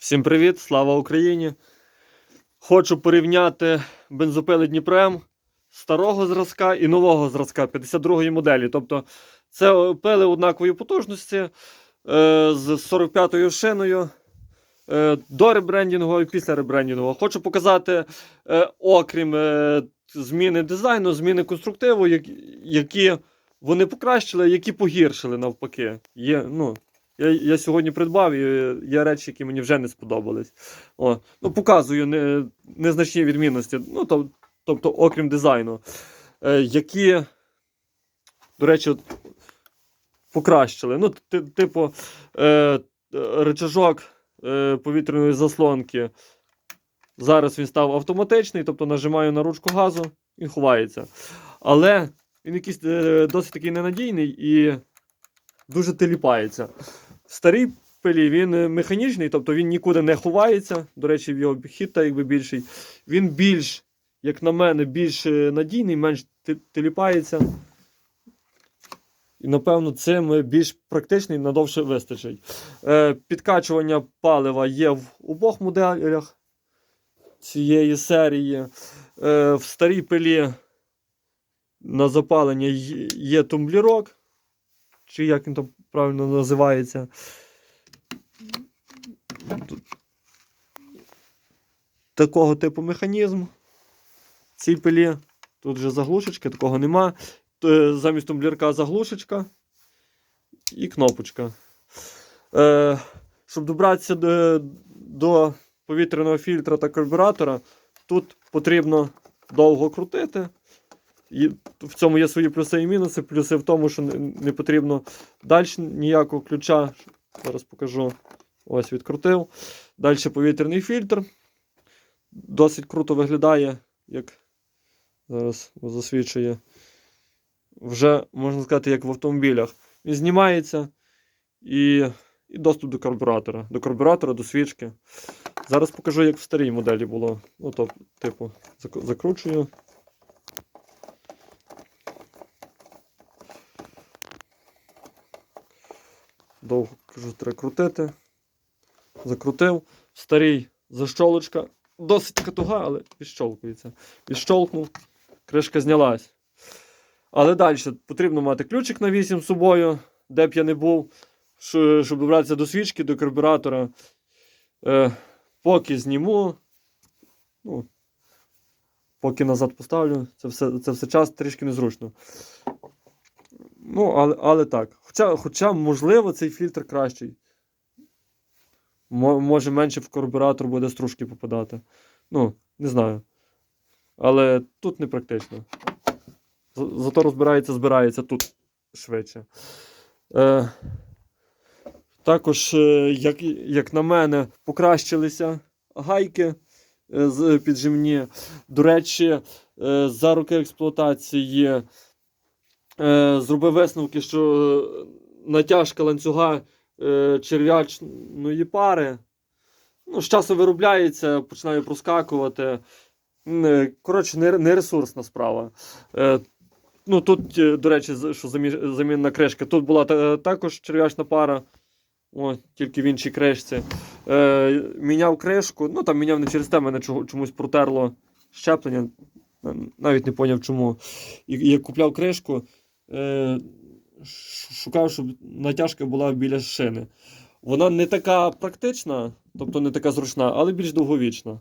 Всім привіт, слава Україні! Хочу порівняти бензопили Дніпрем старого зразка і нового зразка 52-ї моделі. Тобто це пили однакової потужності е, з 45-ю шиною е, до ребрендінгу і після ребрендінгу. Хочу показати, е, окрім е, зміни дизайну, зміни конструктиву, які, вони покращили, які погіршили навпаки. Є, ну, я, я сьогодні придбав, і є речі, які мені вже не сподобались. О, ну, показую не, незначні відмінності. Ну, то, тобто, окрім дизайну, е, які, до речі, покращили. Ну, ти- типу, е, речажок е, повітряної заслонки. Зараз він став автоматичний, тобто нажимаю на ручку газу і ховається. Але він якийсь е, досить такий ненадійний і дуже теліпається. В старій пилі він е, механічний, тобто він нікуди не ховається. До речі, в його хід та якби більший. Він більш, як на мене, більш е, надійний, менш теліпається. І, напевно, цим е, більш практичний надовше вистачить. Е, підкачування палива є в обох моделях цієї серії. Е, в старій пилі на запалення є тумблірок, чи як він там правильно називається. Такого типу механізм. Цій пилі тут вже заглушечки, такого нема. Замість тумблірка заглушечка і кнопочка. Е, щоб добратися до, до повітряного фільтра та карбюратора, тут потрібно довго крутити. І в цьому є свої плюси і мінуси. Плюси в тому, що не, потрібно далі ніякого ключа. Зараз покажу. Ось відкрутив. Далі повітряний фільтр. Досить круто виглядає, як зараз засвідчує. Вже, можна сказати, як в автомобілях. Він знімається і, і доступ до карбюратора. До карбюратора, до свічки. Зараз покажу, як в старій моделі було. Ну, то, типу, закручую. Довго кажу, треба крутити. Закрутив. Старий защолочка. Досить така туга, але відщолкується. Відщолкнув, кришка знялась. Але далі потрібно мати ключик на 8 з собою, де б я не був, щоб добратися до свічки, до карбюратора. Е, поки зніму. Ну, поки назад поставлю, це все, це все час трішки незручно. Ну, але, але так. Хоча, хоча, можливо, цей фільтр кращий. Мо- Може менше в карбюратор буде стружки попадати. Ну, не знаю. Але тут не практично. Зато розбирається, збирається тут швидше. Е, також, е, як, як на мене, покращилися гайки е, з піджимні. До речі, е, за роки експлуатації е, зробив висновки, що е, натяжка ланцюга е, черв'ячної пари. Ну, з часом виробляється, починає проскакувати. Е, Коротше, не, не ресурсна справа. Е, ну, тут, е, до речі, що замінна кришка. Тут була та- також черв'ячна пара. О, тільки в іншій кришці. Е, міняв кришку. Ну, там міняв не через те, мене чомусь протерло щеплення. Навіть не поняв чому. І, і купляв кришку, шукав, щоб натяжка була біля шини. Вона не така практична, тобто не така зручна, але більш довговічна.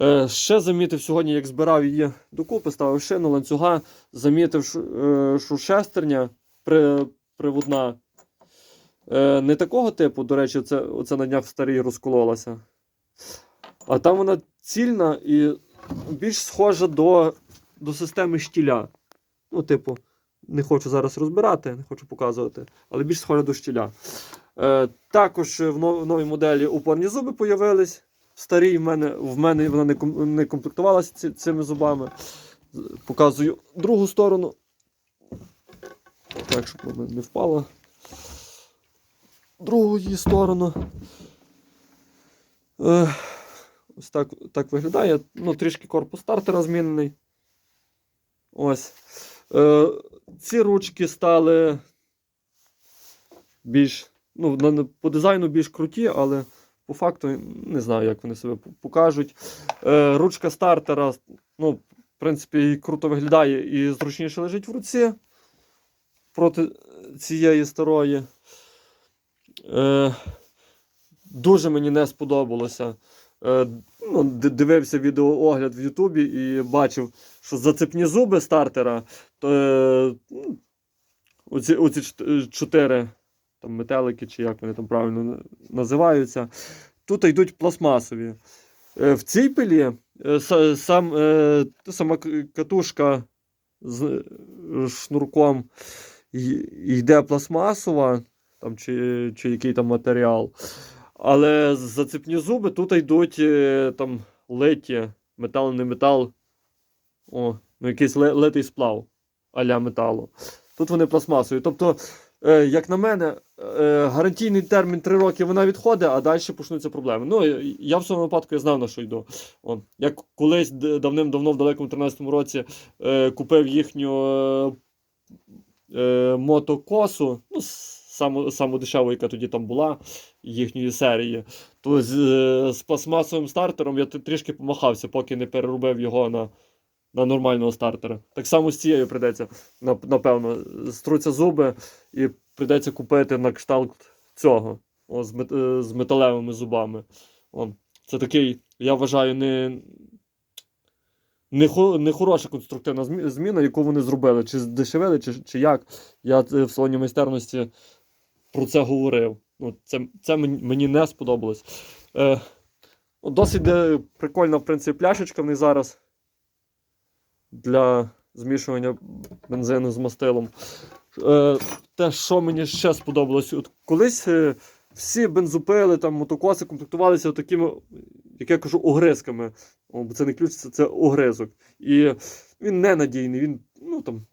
Е, ще замітив сьогодні, як збирав її докупи, ставив шину, ланцюга, замітив, що, е, шестерня при, приводна. Е, не такого типу, до речі, це, оце на днях в старій розкололася. А там вона цільна і більш схожа до, до системи штіля. Ну, типу, не хочу зараз розбирати, не хочу показувати, але більш схожа до штіля. Е, також в, новій моделі упорні зуби появились. В старій в мене, в мене вона не, не комплектувалася цими зубами. Показую другу сторону. Так, щоб вона не впала. Другу її сторону. Е, ось так, так виглядає. Ну, трішки корпус стартера змінений. Ось. Е, ці ручки стали більш. Ну, по дизайну більш круті, але по факту не знаю, як вони себе покажуть. Е, ручка стартера, ну, в принципі, і круто виглядає і зручніше лежить в руці проти цієї старої. Е, дуже мені не сподобалося. Е, ну, дивився відеоогляд в Ютубі і бачив, що зацепні зуби стартера, то е, ну, оці, оці чотири там, метелики, чи як вони там правильно називаються, тут йдуть пластмасові. Е, в цій пилі е, сам, е, сама катушка з е, шнурком йде пластмасова, там, чи, чи який там матеріал. Але зацепні зуби тут йдуть е, там литі, метал, не метал. О, ну якийсь литий сплав аля металу. Тут вони пластмасові. Тобто, е, як на мене, е, гарантійний термін 3 роки вона відходить, а далі почнуться проблеми. Ну, я в цьому випадку я знав, на що йду. О, як колись давним-давно, в далекому 13-му році, купив їхню мотокосу, ну, саму, саму дешеву, яка тоді там була, їхньої серії, то з, е, з пластмасовим стартером я трішки помахався, поки не переробив його на, на нормального стартера. Так само з цією прийдеться, напевно, струться зуби і прийдеться купити на кшталт цього о, з, мет, е, з металевими зубами. О, це такий, я вважаю, не. Не, хо, не хороша конструктивна зміна, яку вони зробили, чи здешевили, чи, чи як. Я е, в салоні майстерності про це говорив. Ну, це це мені, не сподобалось. Е, ну, досить прикольна, в принципі, пляшечка в них зараз для змішування бензину з мастилом. Е, те, що мені ще сподобалось, от колись е, всі бензопили, там, мотокоси комплектувалися такими, як я кажу, огризками. Бо це не ключ, це, це огризок. І він ненадійний, він, ну там.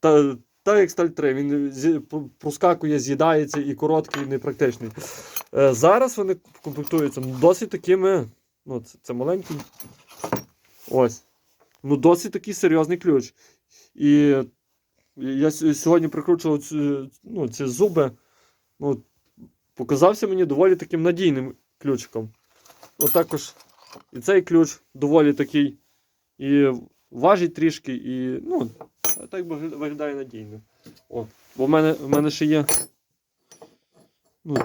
Та, та як сталь 3, він проскакує, з'їдається і короткий, і непрактичний. Е, зараз вони комплектуються ну, досить такими. Ну, це, це маленький. Ось. Ну, досить такий серйозний ключ. І я сьогодні прикручував ці, ну, ці зуби. Ну, показався мені доволі таким надійним ключиком. Ну, також і цей ключ доволі такий. І важить трішки, і ну, так виглядає надійно. О, бо в мене, в мене ще є. Ну,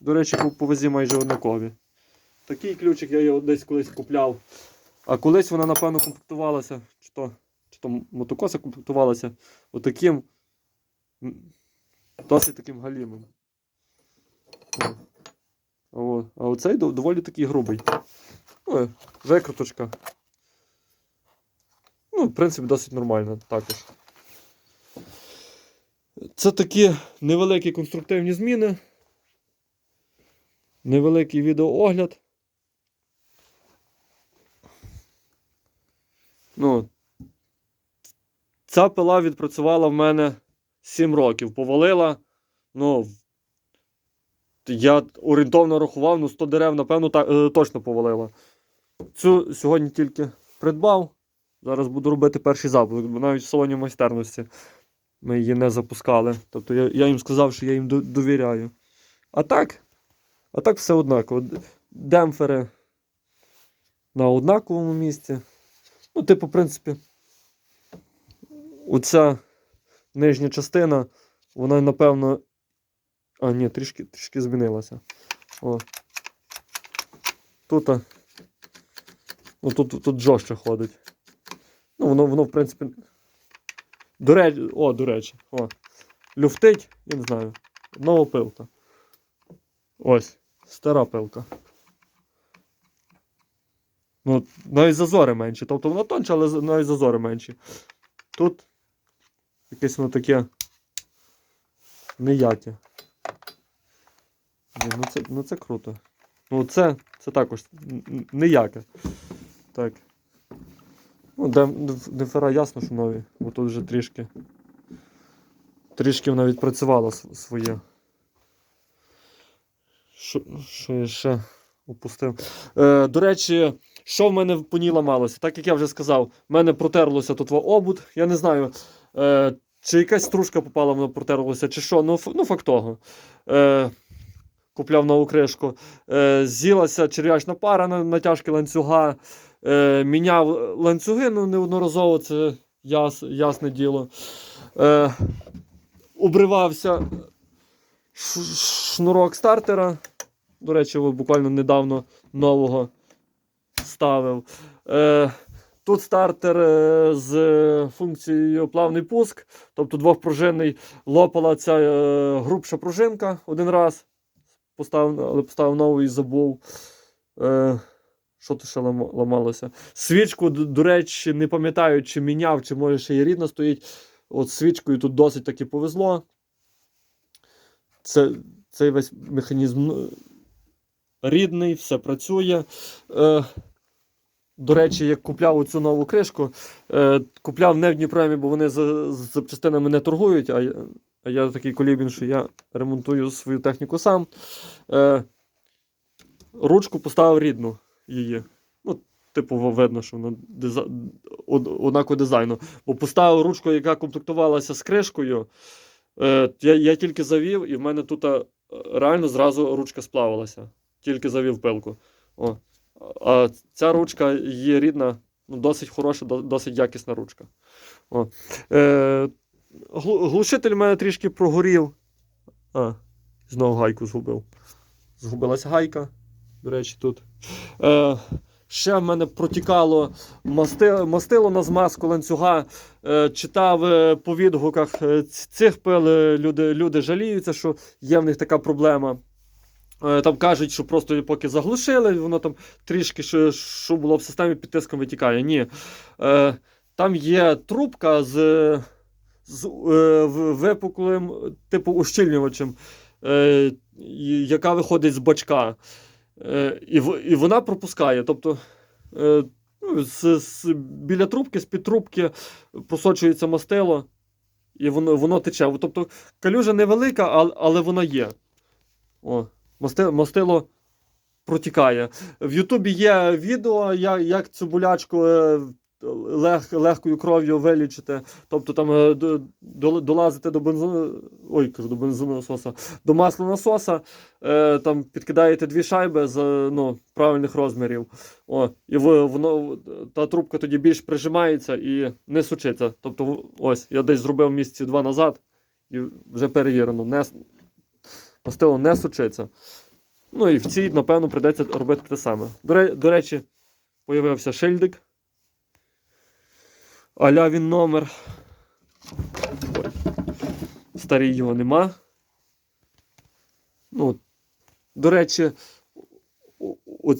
до речі, по, по вазі майже однакові. Такий ключик я його десь колись купляв. А колись вона, напевно, комплектувалася, чи то, чи то мотокоса комплектувалася отаким. Досить таким галімим. О, а оцей доволі такий грубий. Ну, викруточка. Ну, в принципі, досить нормально також. Це такі невеликі конструктивні зміни. Невеликий відеоогляд. Ну, ця пила відпрацювала в мене 7 років. Повалила. Ну, я орієнтовно рахував, ну 100 дерев, напевно, так, е, точно повалила. Цю сьогодні тільки придбав. Зараз буду робити перший запуск, бо навіть в салоні майстерності ми її не запускали. Тобто я, я їм сказав, що я їм довіряю. А так, а так все однаково. Демпфери на однаковому місці. Ну, типу, в принципі, оця нижня частина, вона, напевно. А, ні, трішки, трішки змінилася. О. Тут, ну, тут, тут жорстче ходить. Ну, воно, воно, в принципі. До речі, о, до речі, о. Люфтить, я не знаю. Нова пилка. Ось, стара пилка. Ну, навіть зазори менші. Тобто воно тонче, але навіть зазори менші. Тут якесь воно таке. Блін, ну це, ну це круто. Ну це, це також н- н- ніяке. Так. Ну, дем- дефера ясно, що нові, бо тут вже трішки. Трішки вона відпрацювала своє. Що, що я ще упустив? Е, до речі, що в мене по ній ламалося? Так як я вже сказав, в мене протерлося тут во обуд. Я не знаю, е, чи якась стружка попала, воно протерлося, чи що. Ну, ну факт того. Е, купляв нову кришку. Е, з'їлася черв'ячна пара на натяжки ланцюга. Е, міняв ланцюги ну, неодноразово, це яс, ясне діло. Е, обривався ш- шнурок стартера. До речі, буквально недавно нового ставив. Е, тут стартер е, з функцією плавний пуск, тобто двохпружинний. Лопала ця е, грубша пружинка один раз. Поставив, але поставив нову і забув. Е, що то ще ламалося? Свічку, до, до речі, не пам'ятаю, чи міняв, чи може ще і рідна стоїть. От свічкою тут досить таки повезло. Це, цей весь механізм ну, рідний, все працює. Е, до речі, як купляв оцю нову кришку, е, купляв не в Дніпремі, бо вони за, з запчастинами не торгують, а, я- а я такий колібін, що я ремонтую свою техніку сам. Е, ручку поставив рідну її. Ну, типу, видно, що вона диза... однаково дизайну. Бо поставив ручку, яка комплектувалася з кришкою. Е, я, я тільки завів, і в мене тут е, реально зразу ручка сплавилася. Тільки завів пилку. О. А ця ручка є рідна, ну, досить хороша, досить якісна ручка. О. Е, глушитель в мене трішки прогорів. А, знову гайку згубив. Згубилася гайка, до речі, тут. Е, ще в мене протікало масти, мастило на змазку ланцюга. Е, читав е, по відгуках е, цих пил, е, люди, люди жаліються, що є в них така проблема. Е, Там кажуть, що просто поки заглушили, воно там трішки, що, що було в системі під тиском витікає. Ні. Е, там є трубка з, з е, випуклим, типу ущільнювачем, е, яка виходить з бачка. Е, і, і вона пропускає. Тобто е, ну, з, з, біля трубки, з-під трубки просочується мастило, і воно, воно тече. Тобто калюжа невелика, але, але вона є. О, мастило протікає. В Ютубі є відео, як, як цю болячку е, лег, легкою кров'ю вилічити. Тобто там е, до- до- долазити до бензину, ой, кажу, до бензонасоса, до маслонасоса, е, там підкидаєте дві шайби з ну, правильних розмірів. О, і воно, та трубка тоді більш прижимається і не сучиться. Тобто, ось, я десь зробив місяці два назад і вже перевірено. Не, мастило не сучиться. Ну і в цій, напевно, прийдеться робити те саме. До, речі, появився шильдик. Аля він номер. Ой. Старий його нема. Ну, до речі, о-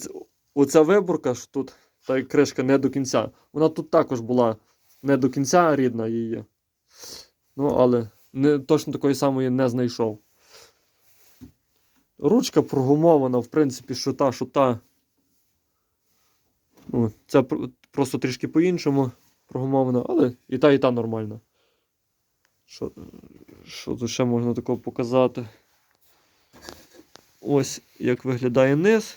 оця виборка ж тут, та кришка не до кінця. Вона тут також була не до кінця рідна її. Ну, але не, точно такої самої не знайшов. Ручка прогумована, в принципі, що та, що та. Ну, це просто трішки по-іншому прогумована, але і та, і та нормальна. Що, що тут ще можна такого показати? Ось як виглядає низ.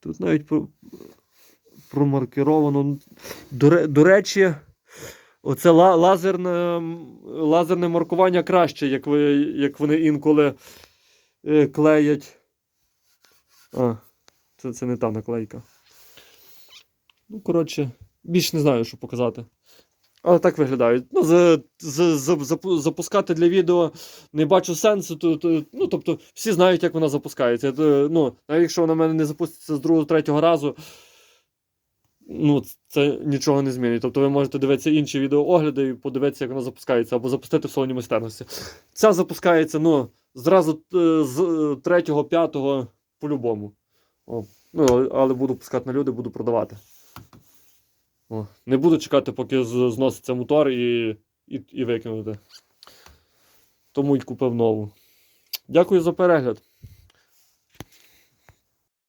Тут навіть про- промаркировано. До, до речі, оце лазерне, лазерне маркування краще, як, ви, як вони інколи клеять. А, це, це не та наклейка. Ну, коротше, більш не знаю, що показати. Але так виглядають. Ну, за, за, за, запу- запускати для відео не бачу сенсу. То, то, ну, тобто, всі знають, як вона запускається. То, ну, навіть якщо вона в мене не запуститься з другого, третього разу, ну, це нічого не змінить. Тобто ви можете дивитися інші відеоогляди і подивитися, як вона запускається, або запустити в салоні майстерності. Ця запускається, ну, зразу е, з е, третього, п'ятого по-любому. Ну, але буду пускати на люди, буду продавати. О, не буду чекати, поки зноситься мотор і, і, і викинути. Тому й купив нову. Дякую за перегляд.